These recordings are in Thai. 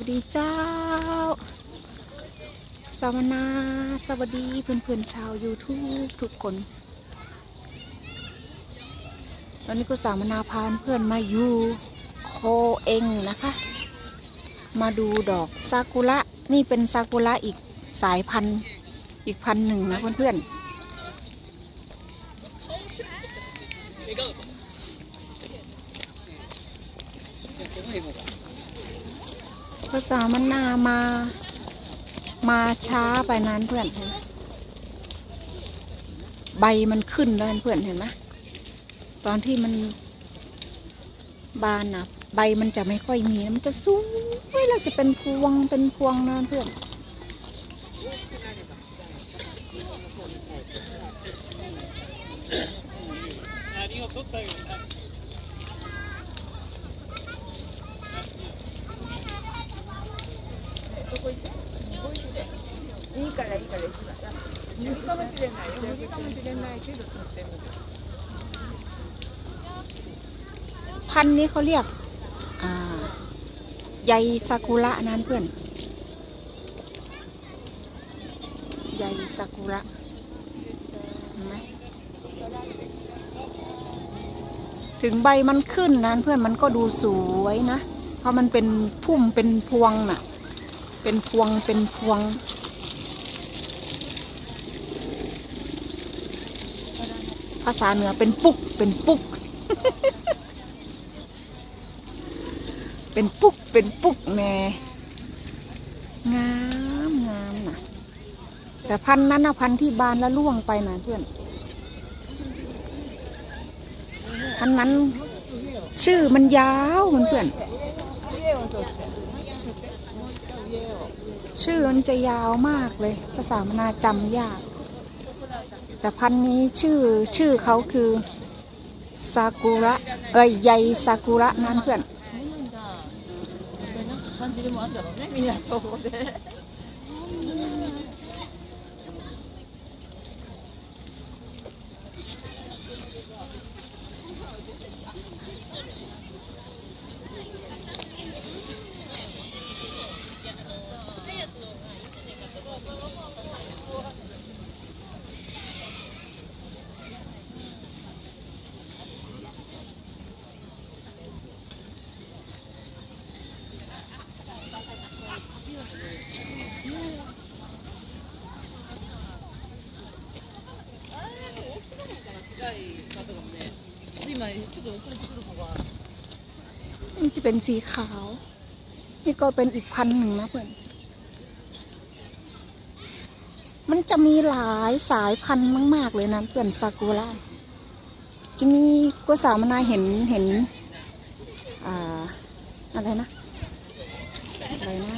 วัสดีเจ้าสวนา สวัสดีเพื่อนๆชาว YouTube ทุกคน ตอนนี้ก็สามนาพาเพื่อนมาอยู่โคเองนะคะ มาดูดอกซากุระ นี่เป็นซากุระอีกสายพันธุ์อีกพันธุ์หนึ่งนะเพื่อนๆ ก็สามันนามา มาช้าไปนานเพื่อนเห็นไหมใบมันขึ้นแล้วเพื่อนเห็นไหมตอนที่มันบานอะใบมันจะไม่ค่อยมีมันจะสูงแล้วจะเป็นพวงเป็นพวงนะเพื่อน いいからいいから一番無理かもしれないよ無理かもしれないけどとっても พันธุ์นี้เขาเรียก อ่า ใยซากุระนั้นเพื่อน ใยซากุระเห็นไหมถึงใบมันขึ้นนั้นเพื่อนมันก็ดูสวยนะ เพราะมันเป็นพุ่มเป็นพวงน่ะ เป็นพวงเป็นพวงภาษาเหนือเป็นปุกเป็นปุก เป็นปุกเป็นปุกแน่งามงามนะแต่พันนั้นนะพันที่บานแล้วล่วงไปนะเพื่อน พันนั้น ชื่อมันยาวเพื่อนเพื่อน ชื่อมันจะยาวมากเลย ภาษามนาจำยาก แต่พันนี้ชื่อชื่อเขาคือซากุระเอ้ยใยซากุระนั่นเพื่อน นี่จะเป็นสีขาว นี่ก็เป็นอีกพันหนึ่งนะเพื่อน มันจะมีหลายสายพันธุ์มาก ๆ เลยนะเพื่อนซากุระจะมีกัวสาวมนาเห็นเห็นอ่าอะไรนะอะไรนะ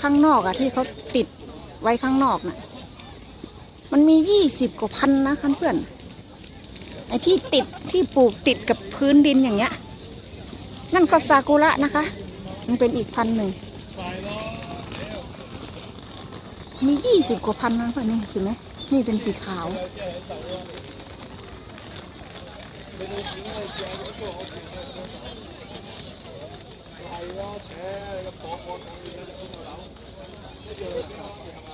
ข้างนอกอะที่เขาติดไว้ข้างนอกน่ะ มันมียี่สิบกว่าพันนะคันเพื่อน ไอ้ที่ติดที่ปลูกติดกับพื้นดินอย่างเงี้ย นั่นก็ซากุระนะคะ มันเป็นอีกพันหนึ่ง มียี่สิบกว่าพันนะเพื่อนนี่สิไหมนี่เป็นสีขาวそ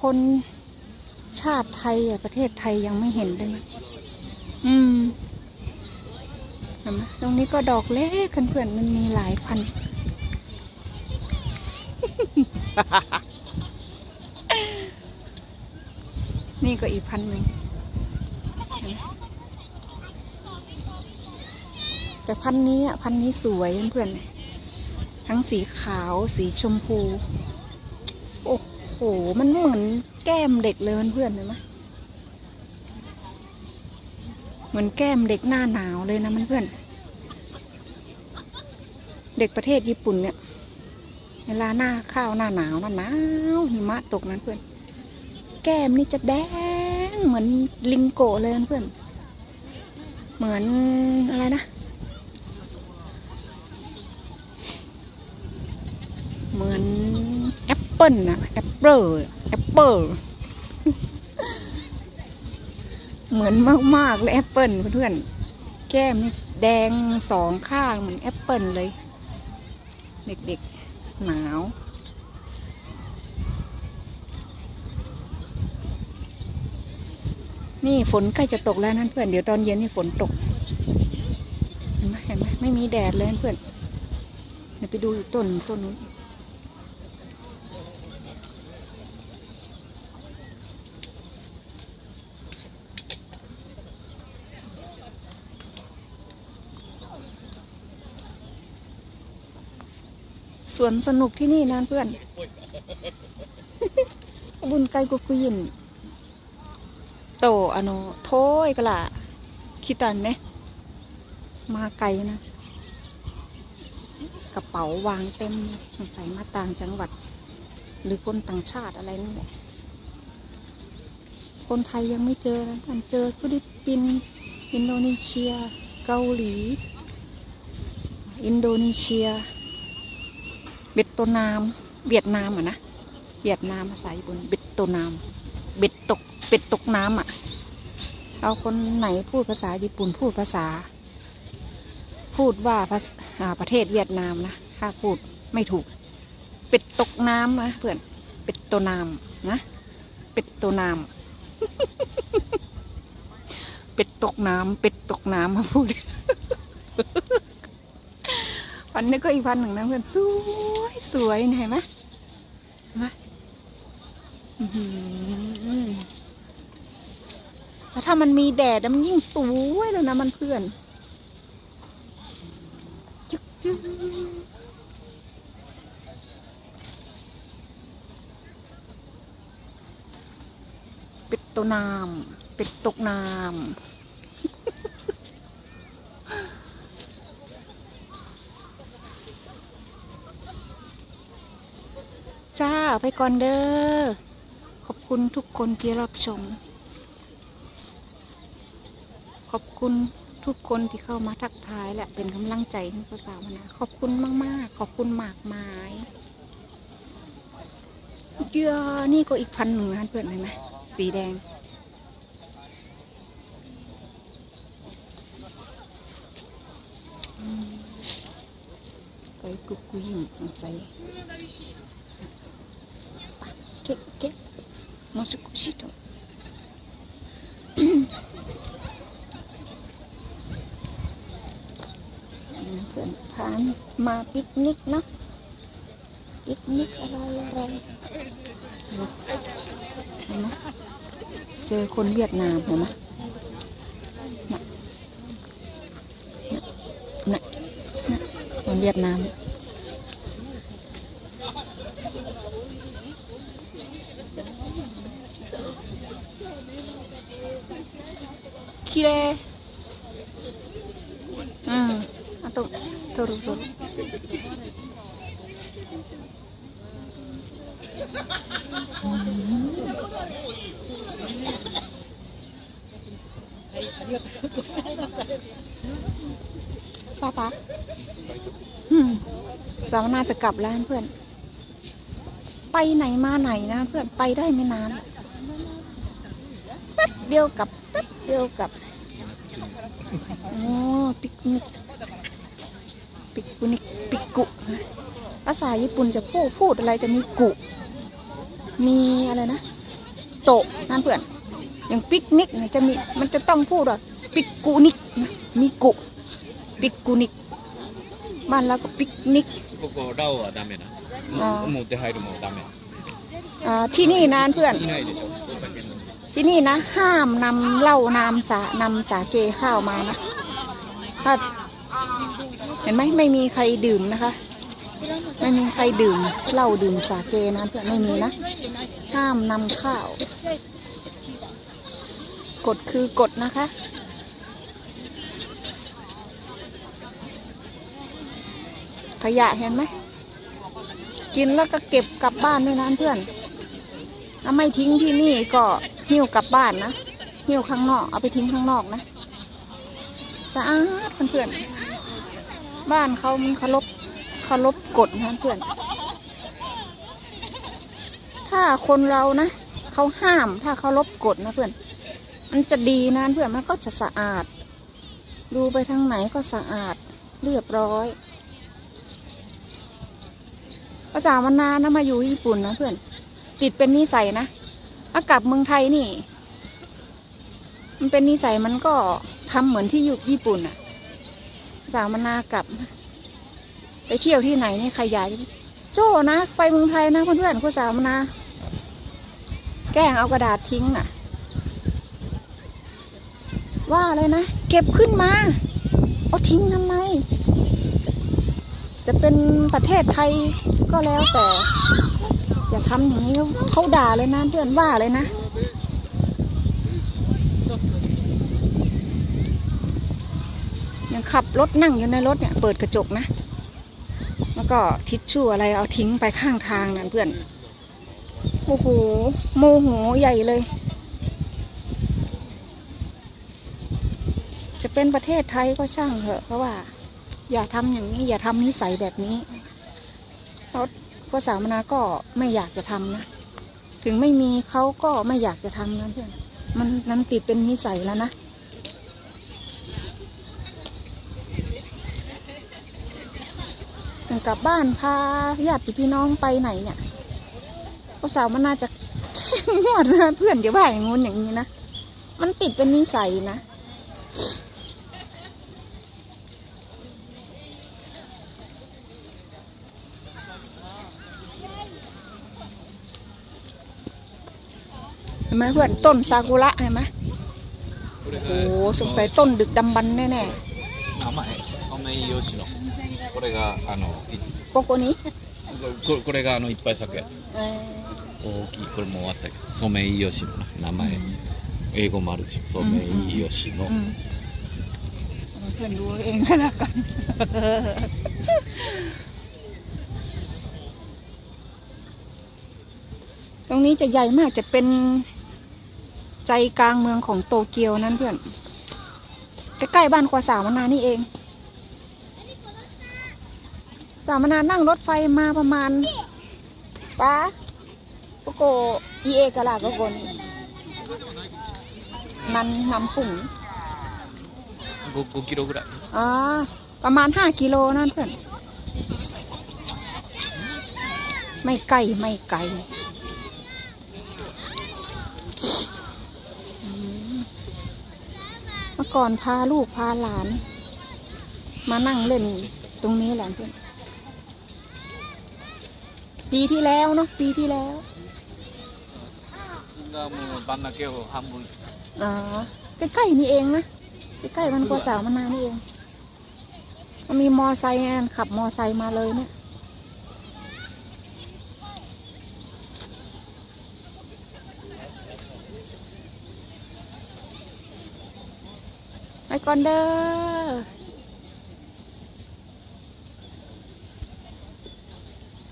คนชาติไทยอะประเทศไทยยังไม่เห็นเลยนะอืมเห็นไหมตรงนี้ก็ดอกเล็กเพื่อนๆมันมีหลายพันน นี่ก็อีกพันหนึ่งแต่พันนี้อะพันนี้สวยเพื่อนๆทั้งสีขาวสีชมพู โอ้โห มันเหมือนแก้มเด็กเลยเพื่อนๆเห็นไหมเหมือนแก้มเด็กหน้าหนาวเลยนะมันเพื่อนเด็กประเทศญี่ปุ่นเนี่ย เวลาหน้าข้าวหน้าหนาวหน้าหนาวหิมะตกนั้นเพื่อน แก้มนี่จะแดง เหมือนลิงโกเลยเพื่อน เหมือนอะไรนะ เหมือนแอปเปิลนะแอปเปิลแอปเปิลเหมือนมาก ๆ เลยแอปเปิลเพื่อนแก้มนี่แดงสองข้างเหมือนแอปเปิลเลย เด็ก ๆ หนาว นี่ฝนใกล้จะตกแล้วนั่นเพื่อนเดี๋ยวตอนเย็นนี่ฝนตกเห็นไหมเห็นไหมไม่มีแดดเลยเพื่อนเดี๋ยวไปดูอีกต้นต้นนู้นสวนสนุกที่นี่นะเพื่อน บุญไกลกุกุยิน โตอะโนโทยกละคิดตันไหมมาไกลนะ กระเป๋าวางเต็มสงสัยมาต่างจังหวัด หรือคนต่างชาติอะไรนั่นแหละคนไทยยังไม่เจอนะท่านเจอฟิลิปปินส์อินโดนีเซีย เกาหลี อินโดนีเซียเบ็ดนาม เวียดนามอะนะ เวียดนามภาษาญี่ปุ่นเบ็ดนาม เป็ดตกน้ำอะ เอาคนไหนพูดภาษาญี่ปุ่นพูดภาษา พูดว่าภาษาประเทศเวียดนามนะถ้าพูดไม่ถูก เป็ดตกน้ำนะเพื่อนเป็ดโตนามนะเป็ดโตนามเป็ดตกน้ำเป็ดตกน้ำมาพูดพันนี้ก็อีกพันหนึ่งนะเพื่อนสวยสวยเห็นไหมเห็นไหมอื้อหือแต่ถ้ามันมีแดดมันยิ่งสวยเลยนะมันเพื่อนจึ๊กจึ๊กเป็ดตัวน้ำเป็ดตกน้ำจ้าไปก่อนเด้อ ขอบคุณทุกคนที่รับชม ขอบคุณทุกคนที่เข้ามาทักทายและเป็นกำลังใจให้ภาษาวนาขอบคุณมาก ๆ ขอบคุณมากมายเดียวนี่ก็อีกพันหนึ่งนะเพื่อนเห็นไหมสีแดง อืมไปกุกกุยิงสงสัย けけもう少しと านมาปิกนิกเนาะปิกนิกอะไรอะไรเห็นไหมเจอคนเวียดนามเห็นไหมน่ะน่ะน่ะน่ะคนเวียดนาม 綺麗うんあと Turu turu. Papa. สาวนาจะกลับแล้วเพื่อน ไปไหนมาไหนนะเพื่อนไปได้ไม่นานแป๊บเดียวกับแป๊บเดียวกับ โอ้ปิกนิก ปิกกุนิก ปิกกุนะภาษาญี่ปุ่นจะพูดพูดอะไรจะมีกุ มีอะไรนะ โตะนั่นเพื่อน อย่างปิกนิกเนี่ยจะมี มันจะต้องพูดว่าปิกกุนิกนะ มีกุ ปิกกุนิก บ้านเราก็ปิกนิก ここラオはダメなあーもう持って入るもダメ อ่าที่นี่นานเพื่อน いないでしょお酒飲んで ที่นี่นะ ห้ามนำเหล้านำสานำสาเกข้าวมานะถ้า เห็นไหมไม่มีใครดื่มนะคะ ไม่มีใครดื่มเหล้าดื่มสาเกนะเพื่อนไม่มีนะ ห้ามนำข้าว กฎคือกฎนะคะขยะเห็นไหมกินแล้วก็เก็บกลับบ้านด้วยนะเพื่อนถ้าไม่ทิ้งที่นี่ก็หิ้วกลับบ้านนะหิ้วข้างนอกเอาไปทิ้งข้างนอกนะสะอาดเพื่อนๆ บ้านเขามันเคารพเคารพกฎนะเพื่อน ถ้าคนเรานะเขาห้ามถ้าเคารพกฎนะเพื่อน มันจะดีนะเพื่อนมันก็จะสะอาด ดูไปทางไหนก็สะอาดเรียบร้อยภาษามานนานนะมาอยู่ญี่ปุ่นนะเพื่อน ติดเป็นนิสัยนะถ้ากลับเมืองไทยนี่ มันเป็นนิสัยมันก็ทำเหมือนที่อยู่ญี่ปุ่นอะ ภาษามนากลับ ไปเที่ยวที่ไหนนี่ใครอยากโจ้นะ ไปเมืองไทยนะเพื่อนๆภาษามนา แกล้งเอากระดาษทิ้งน่ะ ว่าเลยนะ เก็บขึ้นมา เอาทิ้งทำไมจะจะเป็นประเทศไทยก็แล้วแต่ อย่าทำอย่างนี้เขาด่าเลยนะเพื่อนว่าเลยนะ ยัง ขับรถนั่งอยู่ในรถเนี่ยเปิดกระจกนะ แล้วก็ทิชชู่อะไรเอาทิ้งไปข้างทางนั่นเพื่อนโอ้โหโมโหใหญ่เลย จะเป็นประเทศไทยก็ช่างเถอะ เพราะว่า อย่าทำอย่างนี้อย่าทำนิสัยแบบนี้เพราะภาษามนาก็ไม่อยากจะทำนะ ถึงไม่มีเขาก็ไม่อยากจะทำนะเพื่อน มันนั้นติดเป็นนิสัยแล้วนะ กลับบ้านพาญาติพี่น้องไปไหนเนี่ยภาษามันน่าจะเข้งวดนะเพื่อนเดี๋ยวบ่ายงูอย่างนี้นะ มันติดเป็นนิสัยนะเห็นไหมเพื่อนต้นซากุระเห็นไหมโอ้สงสัยต้นดึกดำบรรแน่ๆ れがあのいๆโกโกนี้ これこれがあのいっぱい咲くやつ เออ 大きいこれもう終わったけどソメイヨシノの名前英語もあるでしょソメイヨシノ อืมเอาเพื่อนดูเองก็แล้วกัน ตรงนี้จะใหญ่มากจะเป็นใจกลางเมืองของโตเกียวนั่นเพื่อน ใกล้ๆบ้านควาสาวนานี่เอง สามนานั่งรถไฟมาประมาณป้าโกโกอีเอกะลาโกโกนนันนำปุ่ง 5, 5キロぐらい อ๋อ ประมาณห้ากิโลนั่นเพื่อน ไม่ไกลไม่ไกลอืมเมื่อก่อนพาลูกพาหลาน มานั่งเล่นตรงนี้แหละเพื่อน ปีที่แล้วเนาะปีที่แล้วซึ่งก็มีบ้านน싱가무 만나게요한นอ๋อใกล้ๆนี่เองนะใกล้ๆมันกว่สาวมานานนี่เองมันมีมอไซค์ขับมอไซค์มาเลยเนี่ย ไปก่อนเด้อ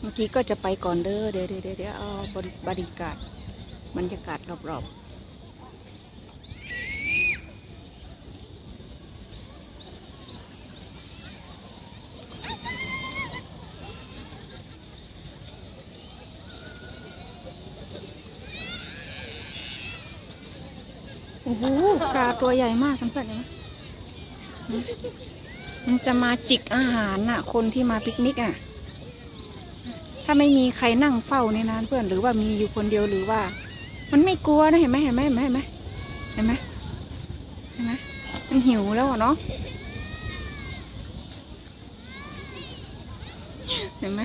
เมื่อกี้ก็จะไปก่อนเด้อเดี๋ยวเดี๋ยวเดี๋ยวเอาบริบรยากาศบรรยากาศรอบๆโอ้โหปลาตัวใหญ่มากกันเพื่อนเห็นไหมหืมมันจะมาจิกอาหารน่ะ คนที่มาปิกนิกอะ ถ้าไม่มีใครนั่งเฝ้าในนั้นเพื่อนหรือว่ามีอยู่คนเดียวหรือว่า มันไม่กลัวนะเห็นไหมเห็นไหมเห็นไหมเห็นไหมเห็นไหมเห็นไหมมันหิวแล้วเนาะเห็นไหม